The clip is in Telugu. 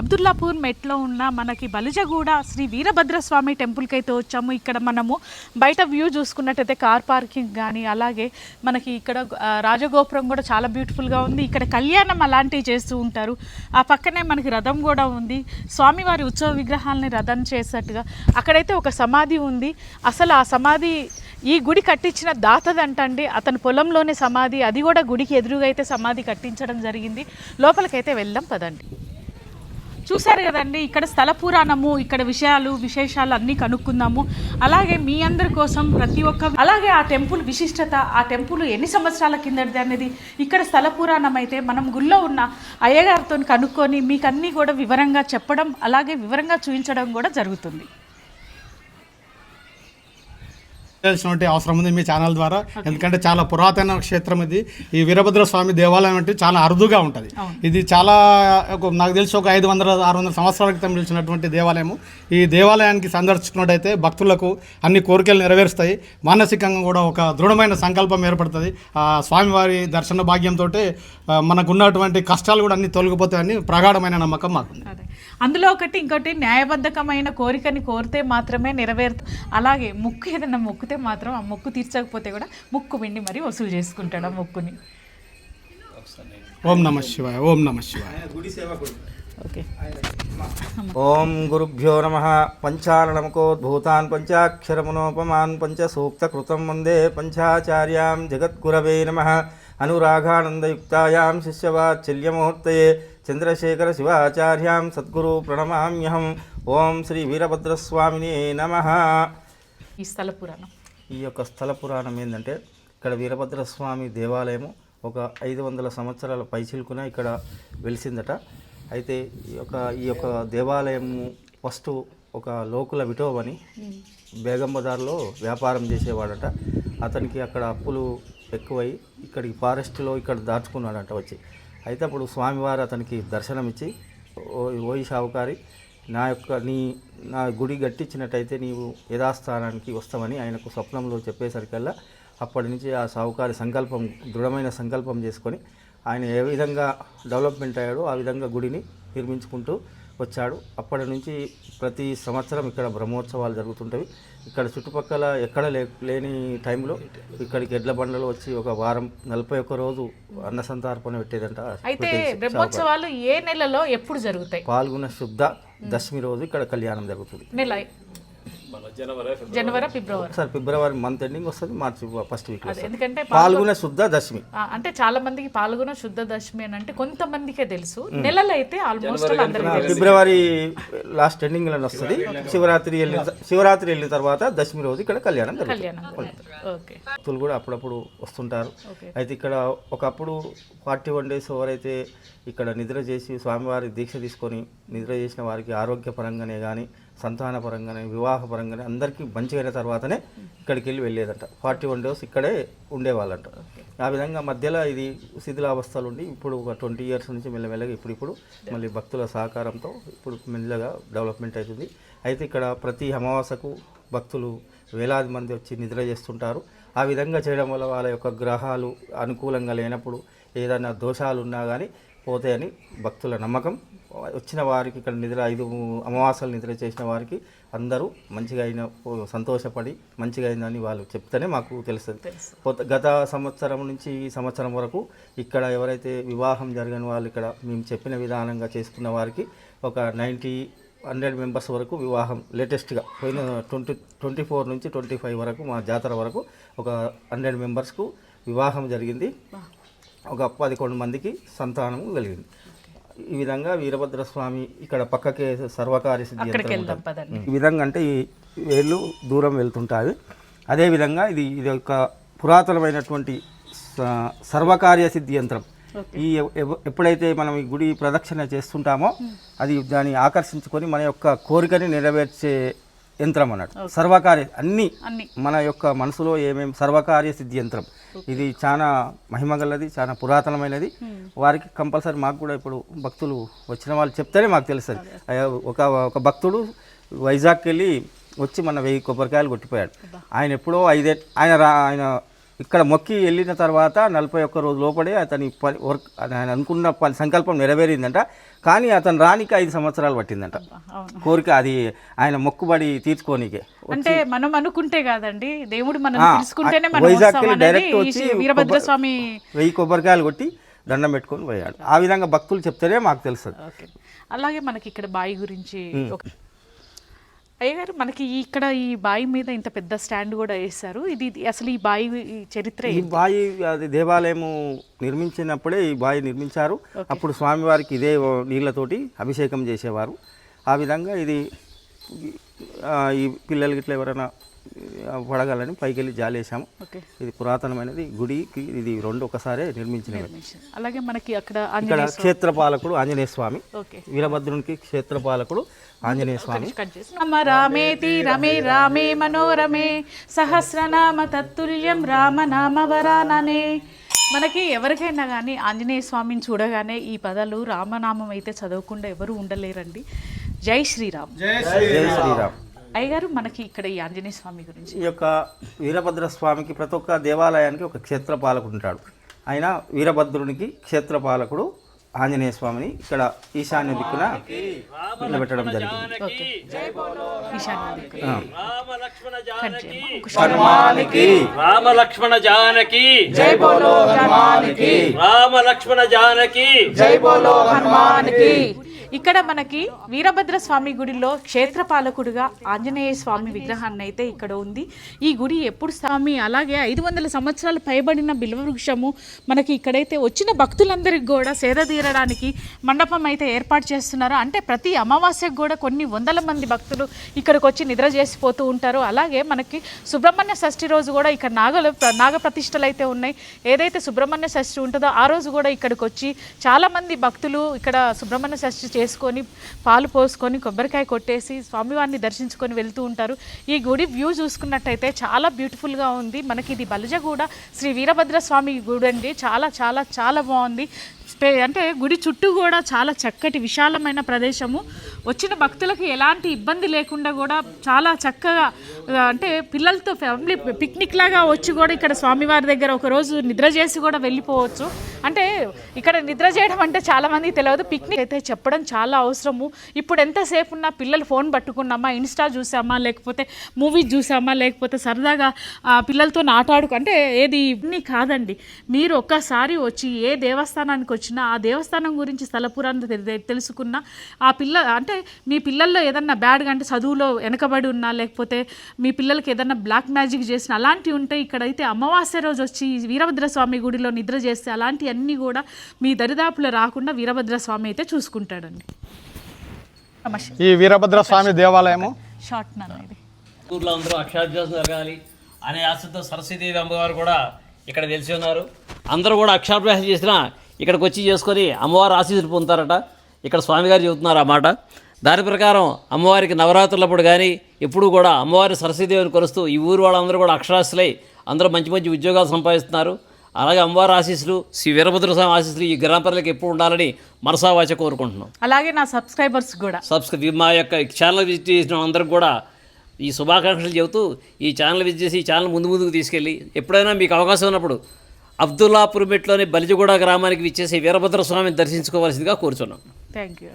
అబ్దుల్లాపూర్ మెట్లో ఉన్న మనకి బలిజగూడ శ్రీ వీరభద్రస్వామి టెంపుల్కి అయితే వచ్చాము. ఇక్కడ మనము బయట వ్యూ చూసుకున్నట్టయితే కార్ పార్కింగ్ కానీ అలాగే మనకి ఇక్కడ రాజగోపురం కూడా చాలా బ్యూటిఫుల్గా ఉంది. ఇక్కడ కళ్యాణం అలాంటివి చేస్తూ ఉంటారు. ఆ పక్కనే మనకి రథం కూడా ఉంది. స్వామివారి ఉత్సవ విగ్రహాలని రథం చేసినట్టుగా అక్కడైతే ఒక సమాధి ఉంది. అసలు ఆ సమాధి ఈ గుడి కట్టించిన దాతదంటండి. అతని పొలంలోనే సమాధి అది కూడా గుడికి ఎదురుగా అయితే సమాధి కట్టించడం జరిగింది. లోపలికైతే వెళ్దాం పదండి. చూసారు కదండి ఇక్కడ స్థల పురాణము ఇక్కడ విషయాలు విశేషాలు అన్నీ కనుక్కుందాము. అలాగే మీ అందరి కోసం ప్రతి ఒక్క అలాగే ఆ టెంపుల్ విశిష్టత ఆ టెంపుల్ ఎన్ని సంవత్సరాల కిందటిది అనేది ఇక్కడ స్థల పురాణం అయితే మనం గుళ్ళో ఉన్న అయ్యగారితో కనుక్కొని మీకు అన్నీ కూడా వివరంగా చెప్పడం అలాగే వివరంగా చూపించడం కూడా జరుగుతుంది. తెలిసినటువంటి అవసరం ఉంది మీ ఛానల్ ద్వారా. ఎందుకంటే చాలా పురాతన క్షేత్రం ఇది. ఈ వీరభద్ర స్వామి దేవాలయం అంటే చాలా అరుదుగా ఉంటుంది. ఇది చాలా ఒక- నాకు తెలిసి ఒక ఐదు వందల ఆరు వందల సంవత్సరాల క్రితం నిలిచినటువంటి దేవాలయము. ఈ దేవాలయానికి సందర్శించుకున్నట్టయితే భక్తులకు అన్ని కోరికలు నెరవేరుస్తాయి. మానసికంగా కూడా ఒక దృఢమైన సంకల్పం ఏర్పడుతుంది. ఆ స్వామివారి దర్శన భాగ్యంతో మనకున్నటువంటి కష్టాలు కూడా అన్ని తొలగిపోతాయని ప్రగాఢమైన నమ్మకం అదే. అందులో ఒకటి ఇంకోటి న్యాయబద్ధకమైన కోరికని కోరితే మాత్రమే నెరవేరుత అలాగే ముక్కు ఏదైనా మొక్కితే మాత్రం ఆ మొక్కు తీర్చకపోతే కూడా ముక్కు పిండి మరి వసూలు చేసుకుంటాడు ఆ మొక్కుని. ఓం నమ శివాయ ఓం నమ శివాయ. ఓకే. ఓం గురుభ్యో నమ. పంచాలనముకోద్భూతాన్ పంచాక్షరమునోపమాన్ పంచసూక్తకృతం వందే పంచాచార్యాం జగద్గురవే నమ. అనురాగానందయుక్తాయాం శిష్యవాత్సల్యమూర్తయే చంద్రశేఖర శివాచార్యాం సద్గురు ప్రణమామ్యహం. ఓం శ్రీ వీరభద్రస్వామినే నమ. ఈ స్థల పురాణం. ఈ యొక్క స్థల పురాణం ఏంటంటే ఇక్కడ వీరభద్రస్వామి దేవాలయము ఒక ఐదు వందల సంవత్సరాల పైచిలుకున ఇక్కడ వెలిసిందట. అయితే ఈ యొక్క ఈ యొక్క దేవాలయము ఫస్ట్ ఒక లోకుల విటోవని బేగంబదార్లో వ్యాపారం చేసేవాడట. అతనికి అక్కడ అప్పులు ఎక్కువై ఇక్కడికి ఫారెస్ట్లో ఇక్కడ దాచుకున్నాడట వచ్చి. అయితే అప్పుడు స్వామివారు అతనికి దర్శనమిచ్చి ఓ ఓయి షావుకారి నా యొక్క నీ నా గుడి గట్టించినట్టయితే నీవు యథాస్థానానికి వస్తామని ఆయనకు స్వప్నంలో చెప్పేసరికల్లా అప్పటి నుంచి ఆ సావుకారి సంకల్పం దృఢమైన సంకల్పం చేసుకొని ఆయన ఏ విధంగా డెవలప్మెంట్ అయ్యాడో ఆ విధంగా గుడిని నిర్మించుకుంటూ వచ్చాడు. అప్పటి నుంచి ప్రతి సంవత్సరం ఇక్కడ బ్రహ్మోత్సవాలు జరుగుతుంటాయి ఇక్కడ చుట్టుపక్కల ఎక్కడ లే లేని టైంలో ఇక్కడికి ఎడ్ల బండలు వచ్చి ఒక వారం నలభై ఒక్క రోజు అన్న సంతర్పణ పెట్టేదంట అయితే బ్రహ్మోత్సవాలు ఏ నెలలో ఎప్పుడు జరుగుతాయి? పాల్గొన శుద్ధ దశమి రోజు ఇక్కడ కళ్యాణం జరుగుతుంది. జనవరి ఫిబ్రవరి. సార్ ఫిబ్రవరి. మంత్ ఎండింగ్ వస్తుంది మార్చి ఫస్ట్ వీక్ అదే ఎందుకంటే పాల్గొన శుద్ధ దశమి. అంటే చాలా మందికి పాల్గొన శుద్ధ దశమి అని అంటే కొంతమందికే తెలుసు. నెలలు అయితే ఆల్మోస్ట్ అందరికీ తెలుసు. ఫిబ్రవరి లాస్ట్ ఎండింగ్లో వస్తుంది. శివరాత్రి వెళ్ళిన శివరాత్రి వెళ్ళిన తర్వాత. దశమి రోజు ఇక్కడ కళ్యాణం జరుగుతుంది. కళ్యాణం ఓకే. భక్తులు కూడా అప్పుడప్పుడు వస్తుంటారు. అయితే ఇక్కడ ఒకప్పుడు ఫార్టీ వన్ డేస్ ఎవరైతే ఇక్కడ నిద్ర చేసి స్వామివారి దీక్ష తీసుకొని నిద్ర చేసిన వారికి ఆరోగ్యపరంగానే కానీ సంతాన పరంగానే వివాహ పరంగానే అందరికీ మంచిగైన అయిన తర్వాతనే ఇక్కడికి వెళ్ళి వెళ్ళేదంట. ఫార్టీ వన్ డేస్ ఇక్కడే ఉండేవాళ్ళంట. ఆ విధంగా మధ్యలో ఇది శిథిలావస్థలు ఉండి ఇప్పుడు ఒక ట్వంటీ ఇయర్స్ నుంచి మెల్లమెల్లగా ఇప్పుడు ఇప్పుడు మళ్ళీ భక్తుల సహకారంతో ఇప్పుడు మెల్లగా డెవలప్మెంట్ అవుతుంది. అయితే ఇక్కడ ప్రతి అమావాసకు భక్తులు వేలాది మంది వచ్చి నిద్ర చేస్తుంటారు. ఆ విధంగా చేయడం వల్ల వాళ్ళ యొక్క గ్రహాలు అనుకూలంగా లేనప్పుడు ఏదైనా దోషాలు ఉన్నా కానీ పోతాయని భక్తుల నమ్మకం. వచ్చిన వారికి ఇక్కడ నిద్ర ఐదు అమావాసాలు నిద్ర చేసిన వారికి అందరూ మంచిగా అయిన సంతోషపడి మంచిగా అయిందని వాళ్ళు చెప్తేనే మాకు తెలుస్తుంది. గత సంవత్సరం నుంచి ఈ సంవత్సరం వరకు ఇక్కడ ఎవరైతే వివాహం జరగని వాళ్ళు ఇక్కడ మేము చెప్పిన విధానంగా చేసుకున్న వారికి ఒక నైంటీ హండ్రెడ్ మెంబర్స్ వరకు వివాహం లేటెస్ట్గా పోయిన ట్వంటీ ట్వంటీ ఫోర్ నుంచి ట్వంటీ ఫైవ్ వరకు మా జాతర వరకు ఒక హండ్రెడ్ మెంబర్స్కు వివాహం జరిగింది. ఒక పదకొండు మందికి సంతానం కలిగింది. ఈ విధంగా వీరభద్ర స్వామి ఇక్కడ పక్కకే సర్వకార్య సిద్ధి ఈ విధంగా అంటే ఈ వేళ్ళు దూరం వెళ్తుంటాయి. అదేవిధంగా ఇది ఇది ఒక పురాతనమైనటువంటి సర్వకార్య సిద్ధి యంత్రం. ఈ ఎప్పుడైతే మనం ఈ గుడి ప్రదక్షిణ చేస్తుంటామో అది దాన్ని ఆకర్షించుకొని మన యొక్క కోరికని నెరవేర్చే యంత్రం అన్నట్టు. సర్వకార్య అన్ని మన యొక్క మనసులో ఏమేమి సర్వకార్య సిద్ధి యంత్రం. ఇది చాలా మహిమగలది చాలా పురాతనమైనది. వారికి కంపల్సరీ మాకు కూడా ఇప్పుడు భక్తులు వచ్చిన వాళ్ళు చెప్తేనే మాకు తెలుస్తుంది. ఒక ఒక భక్తుడు వైజాగ్కి వెళ్ళి వచ్చి మన వెయ్యి కొబ్బరికాయలు కొట్టిపోయాడు. ఆయన ఎప్పుడో ఐదే ఆయన రా ఆయన ఇక్కడ మొక్కి వెళ్ళిన తర్వాత నలభై ఒక్క రోజు లోపడే అతని పని వర్క్ ఆయన అనుకున్న పని సంకల్పం నెరవేరిందంట. కానీ అతను రానికి ఐదు సంవత్సరాలు పట్టిందంట. కోరిక అది ఆయన మొక్కుబడి తీర్చుకోనికే. అంటే మనం అనుకుంటే కాదండి దేవుడు మనం తెలుసుకుంటేనే అనేది డైరెక్ట్ వచ్చి శ్రీ వీరభద్ర స్వామి వెయ్యి కొబ్బరికాయలు కొట్టి దండం పెట్టుకొని పోయాడు. ఆ విధంగా భక్తులు చెప్తేనే మాకు తెలుస్తుంది. అలాగే మనకి ఇక్కడ బావి గురించి అయ్యగారు మనకి ఇక్కడ ఈ బావి మీద ఇంత పెద్ద స్టాండ్ కూడా వేస్తారు ఇది అసలు ఈ బావి చరిత్ర ఈ బావి అది దేవాలయము నిర్మించినప్పుడే ఈ బావి నిర్మించారు. అప్పుడు స్వామివారికి ఇదే నీళ్ళతోటి అభిషేకం చేసేవారు. ఆ విధంగా ఇది ఈ పిల్లలకి ఇట్లా ఎవరైనా పడగలని పైకి వెళ్ళి జాలేసాము ఓకే. ఇది పురాతనమైనది గుడికి ఇది రెండు ఒకసారే నిర్మించినవి. అలాగే మనకి అక్కడ ఇక్కడ ఆంజనేయ క్షేత్రపాలకుడు ఆంజనేయ స్వామి ఓకే. వీరభద్రునికి క్షేత్రపాలకుడు ఆంజనేయ స్వామి. రామ రామేతి రమే రామే మనోరమే సహస్రనామ తత్తుల్యం రామ నామ వరాననే. మనకి ఎవరికైనా కానీ ఆంజనేయ స్వామిని చూడగానే ఈ పదాలు రామనామం అయితే చదవకుండా ఎవరు ఉండలేరండి. జై శ్రీరామ్. జై శ్రీరామ్. అయ్యగారు మనకి ఇక్కడ ఈ ఆంజనేయ స్వామి గురించి. ఈ యొక్క వీరభద్ర స్వామికి ప్రతి ఒక్క దేవాలయానికి ఒక క్షేత్రపాలకుడు ఉంటాడు ఆయన వీరభద్రునికి క్షేత్రపాలకుడు ఆంజనేయ స్వామిని ఇక్కడ ఈశాన్య దిక్కున నిలబెట్టడం జరిగింది. రామ లక్ష్మణ జానకి జై బోలో హనుమానికి రామ లక్ష్మణ జానకి జై బోలో హనుమానికి ఇక్కడ మనకి వీరభద్ర స్వామి గుడిలో క్షేత్రపాలకుడుగా ఆంజనేయ స్వామి విగ్రహాన్ని అయితే ఇక్కడ ఉంది. ఈ గుడి ఎప్పుడు స్వామి? అలాగే ఐదు వందల సంవత్సరాలు పైబడిన బిల్వవృక్షము మనకి ఇక్కడైతే వచ్చిన భక్తులందరికీ కూడా సేద తీరడానికి మండపం అయితే ఏర్పాటు చేస్తున్నారు. అంటే ప్రతి అమావాస్యకు కూడా కొన్ని వందల మంది భక్తులు ఇక్కడికి వచ్చి నిద్ర చేసిపోతూ ఉంటారు. అలాగే మనకి సుబ్రహ్మణ్య షష్ఠి రోజు కూడా ఇక్కడ నాగల నాగ ప్రతిష్టలు అయితే ఉన్నాయి. ఏదైతే సుబ్రహ్మణ్య షష్ఠి ఉంటుందో ఆ రోజు కూడా ఇక్కడికి వచ్చి చాలామంది భక్తులు ఇక్కడ సుబ్రహ్మణ్య షష్ఠి చేసుకొని పాలు పోసుకొని కొబ్బరికాయ కొట్టేసి స్వామివారిని దర్శించుకొని వెళ్తూ ఉంటారు. ఈ గుడి వ్యూ చూసుకున్నట్టయితే చాలా బ్యూటిఫుల్గా ఉంది. మనకి ఇది బలిజగూడ. శ్రీ వీరభద్ర స్వామి గుడి అండి చాలా చాలా చాలా బాగుంది. స్పే- అంటే గుడి చుట్టూ కూడా చాలా చక్కటి విశాలమైన ప్రదేశము. వచ్చిన భక్తులకు ఎలాంటి ఇబ్బంది లేకుండా కూడా చాలా చక్కగా అంటే పిల్లలతో ఫ్యామిలీ పిక్నిక్ లాగా వచ్చి కూడా ఇక్కడ స్వామివారి దగ్గర ఒక రోజు నిద్ర చేసి కూడా వెళ్ళిపోవచ్చు. అంటే ఇక్కడ నిద్ర చేయడం అంటే చాలామంది తెలియదు. పిక్నిక్ అయితే చెప్పడం చాలా అవసరము. ఇప్పుడు ఎంతసేపు ఉన్నా పిల్లలు ఫోన్ పట్టుకున్నామా ఇన్స్టా చూసామా లేకపోతే మూవీస్ చూసామా లేకపోతే సరదాగా పిల్లలతో ఆటాడుకు అంటే ఏది ఇవన్నీ కాదండి. మీరు ఒక్కసారి వచ్చి ఏ దేవస్థానానికి వచ్చి వచ్చినా ఆ దేవస్థానం గురించి స్థల పురాణం తె- తెలుసుకున్నా ఆ పిల్ల అంటే మీ పిల్లల్లో ఏదన్నా బ్యాడ్గా అంటే చదువులో వెనకబడి ఉన్నా లేకపోతే మీ పిల్లలకి ఏదన్నా బ్లాక్ మ్యాజిక్ చేసిన అలాంటివి ఉంటే ఇక్కడైతే అమావాస్య రోజు వచ్చి వీరభద్ర స్వామి గుడిలో నిద్ర చేస్తే అలాంటివన్నీ కూడా మీ దరిదాపులో రాకుండా వీరభద్ర స్వామి అయితే చూసుకుంటాడండి. ఈ వీరభద్ర స్వామి దేవాలయము? షార్ట్ ఊర్లో అందరూ అక్షరాభ్యాసం జరగాలి అనే ఆశతో సరస్వతీదేవి అమ్మవారు కూడా ఇక్కడ తెలిసి ఉన్నారు. అందరూ కూడా అక్షరాభ్యాసం చేసినా ఇక్కడికి వచ్చి చేసుకొని అమ్మవారు ఆశీస్సులు పొందుతారట. ఇక్కడ స్వామిగారు చెబుతున్నారు ఆ మాట. దాని ప్రకారం అమ్మవారికి నవరాత్రులప్పుడు కానీ ఎప్పుడు కూడా అమ్మవారి సరస్వతీదేవిని కొలుస్తూ ఈ ఊరు వాళ్ళందరూ కూడా అక్షరాస్యులై అందరూ మంచి మంచి ఉద్యోగాలు సంపాదిస్తున్నారు. అలాగే అమ్మవారి ఆశీస్సులు శ్రీ వీరభద్ర స్వామి ఆశీస్సులు ఈ గ్రామ ప్రజలకు ఎప్పుడు ఉండాలని మనసావాచ కోరుకుంటున్నాం. అలాగే నా సబ్స్క్రైబర్స్ కూడా. సబ్స్క్రైబ్ మా యొక్క ఛానల్ విజిట్ చేసిన అందరికి కూడా ఈ శుభాకాంక్షలు చెబుతూ ఈ ఛానల్ విజిట్ చేసి ఈ ఛానల్ ముందు ముందుకు తీసుకెళ్ళి ఎప్పుడైనా మీకు అవకాశం ఉన్నప్పుడు అబ్దుల్లాపురమెట్లోని బలిజగూడ గ్రామానికి విచ్చేసి వీరభద్ర స్వామిని దర్శించుకోవాల్సిందిగా కోరుచున్నాం. Thank you